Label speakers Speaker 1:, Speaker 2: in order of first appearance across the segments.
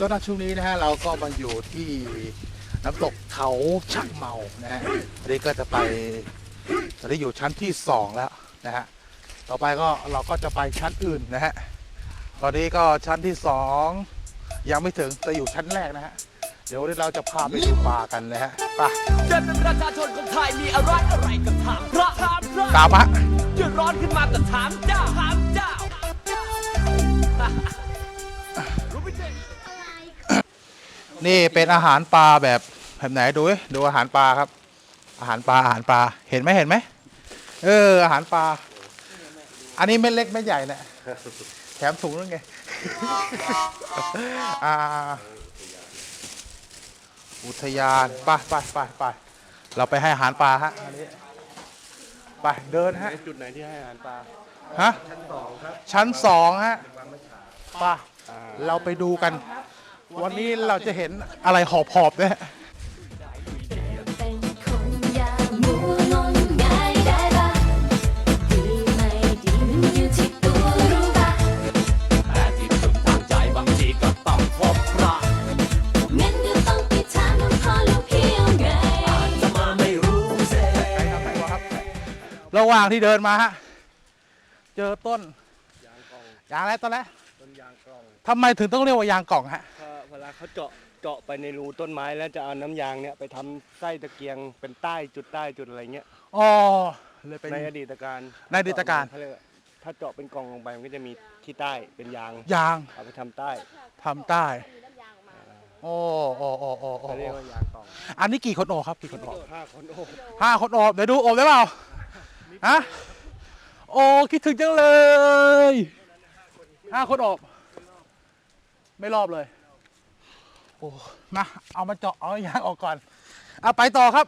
Speaker 1: ก็ณช่วงนี้นะฮะเราก็มาอยู่ที่น้ำตกเขาช่างเมานะฮะอันนี้ก็จะไปตอนนี้อยู่ชั้นที่สองแล้วนะฮะต่อไปก็เราก็จะไปชั้นอื่นนะฮะตอนนี้ก็ชั้นที่สองยังไม่ถึงแต่อยู่ชั้นแรกนะฮะเดี๋ยววันนี้เราจะพาไปดูปลากันนะฮะไป
Speaker 2: เดินเป็นประชาชนคนไทยมีอะไรอะไรก็ถามพระถามพระ
Speaker 1: ตามมา
Speaker 2: เดือดร้อนขึ้นมาก็ถามเจ้าถามเจ้า
Speaker 1: นี่เป็นอาหารปลาแบบแบบไหนดูดิดูอาหารปลาครับ อาหารปลาอาหารปลาเห็นไหมเห็นไหมเออ อาหารปลา อันนี้เม็ดเล็กเม็ดใหญ่เนี่ยแถมถุงนึงไงอ่าอุทยานไปไปไปไปเราไปให้อาหารปลาฮะอันนี้ไปเดินฮะ
Speaker 3: จุดไหนที่ให้อาหารปลา
Speaker 1: ฮะ
Speaker 3: ชั้นสองครับ
Speaker 1: ชั้นสองฮะไป่ะเราไปดูกัน วันนี้เราจะเห็นอะไรหอบๆเนี่ย
Speaker 4: เป็นคนอย่างหมูงมงายได้ปะดีไม่ดีมันอยู่ที่ตัวรู้ปะ
Speaker 2: แต่ที่ถึงทางใจบางทีก็ต้องพบพระ
Speaker 4: งั้นก็ต้องไปถามหลวงพ่อหลวงพี่เอาไง
Speaker 2: จะมาไม่รู้เส
Speaker 1: ระหว่างที่เดินมาฮะ เจอต้น
Speaker 3: ยางกล่อง
Speaker 1: ยางอะไรต้นแล้ว
Speaker 3: ต้นยางกล่อง
Speaker 1: ทำไมถึงต้องเรียกว่ายางกล่องฮะ
Speaker 3: ถ้าเวลาเขาเจาะเจาะไปในรูต้นไม้แล้วจะเอาน้ำยางเนี่ยไปทำไส้ตะเกียงเป็นใต้จุดใต้จุดอะไรเงี้ย
Speaker 1: อ๋อเลยเป็น
Speaker 3: ในอดีตการ
Speaker 1: ในอดีตการ
Speaker 3: เขเยว่ถ้าเจาะเป็นกล่องลงไปมันก็จะมีขี้ใต้เป็นยาง
Speaker 1: ยาง
Speaker 3: เอาไปทำใต้
Speaker 1: ทำใต้โอ้โอ้โอ้โอ้โอ้
Speaker 3: เขาเรียกว่ายางกล่อง
Speaker 1: อันนี้กี่คนโอบครับกี่คนโอบ
Speaker 3: ห้าคนโอ้
Speaker 1: ห้าคนโอบเดี๋ยวดูโอบได้เปล่าฮะโอ้คิดถึงจังเลย ห้าคนโอบไม่รอบเลย โอ้มาเอามาเจาะเอายางออกก่อนเอาไปต่อครับ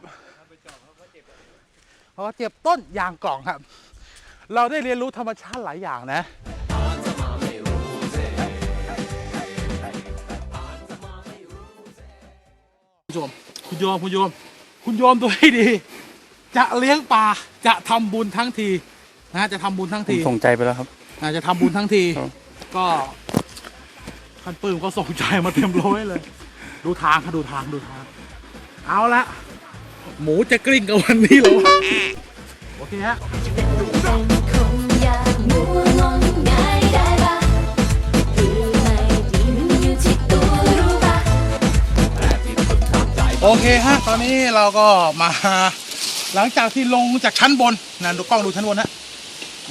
Speaker 1: เขาเจ็บต้นยางกล่องครับ เราได้เรียนรู้ธรรมชาติหลายอย่างนะคุณโยมคุณโยมคุณโยมคุณโยมดูให้ดี จะเลี้ยงปลาจะทำบุญทั้งทีนะจะทำบุญทั้ง
Speaker 3: ผม
Speaker 1: ที
Speaker 3: ส่งใจไปแล้วครับ
Speaker 1: อาจจะทำบุญทั้งที
Speaker 3: ครับ
Speaker 1: ก็ท่านปื้มก็ส่งใจมาเต็มร้อยเลย ดูทางค่ะดูทางดูทาง เอาละหมูจะกลิ้งกับวันนี้เหรอวะโอเคฮะโอเคฮะ ตอนนี้เราก็มาหลังจากที่ลงจากชั้นบนนะดูกล้องดูชั้นบนฮะ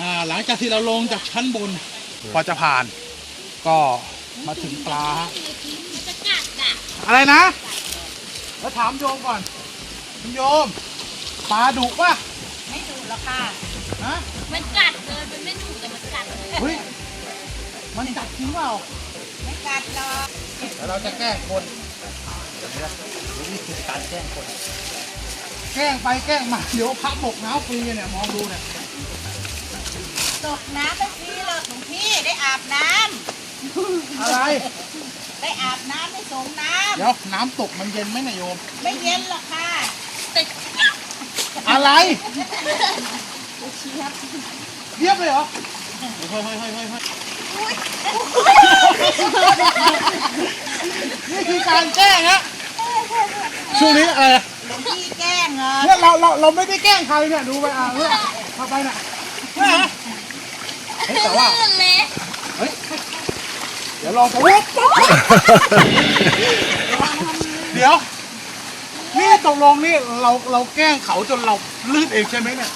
Speaker 1: อ่าหลังจากที่เราลงจากชั้นบน พอจะผ่าน ก็มาถึงปลาฮะอะไรนะ แล้วถามโยมก่อนคุณโยม ปลาดุป่ะ
Speaker 5: ไม่ดุหรอกค่ะ
Speaker 1: ฮะ
Speaker 5: มันกัดเลยมันไม่ดุแต่มันกัดเลย
Speaker 1: เฮ้ยมันกัดจริงเปล่า
Speaker 5: ไม่กัดหรอก
Speaker 1: แล้วเราจะแกล้งคนเดี๋ยวนะดูวิธีการแกล้งคน แกล้งไปแกล้งมาเดี๋ยวพักบกน้ำฟรีเนี่ยมองดูเนี่ย
Speaker 5: ตกน้ำไม่ฟรี หรอกหลวงพี่ได้อาบน้
Speaker 1: อะไรำ
Speaker 5: ได้อาบน้ำได้สงน้
Speaker 1: เดี๋ยวน้ำตกมันเย็นไหมนายโยมำ
Speaker 5: ไม่เย็นหรอกค่ะแต่
Speaker 1: อะไร
Speaker 5: เชียบ
Speaker 1: เรียบเลยเหรอเฮ้ยเฮ้ยเฮ้ยเฮ้ยเฮ้ยนี่คือการแกล้งฮะช่วงนี้อะไร
Speaker 5: หลวงพี่แกล้งเหรอ
Speaker 1: เนี่ยเราเราเราไม่ได้แกล้งใครเนี่ยดูไปอะเนี่ยเข้าไปน่ะเนี่ยฮะ เฮ้ยแต่ว่า
Speaker 5: ลื่นเลย
Speaker 1: เฮ้ยเดี๋ยวลองไปวุ๊บปุ๊บเดี๋ยวนี่ตกลงนี่เราเราแกล้งเขาจนเราลื่นเองใช่ไหมเนี่ย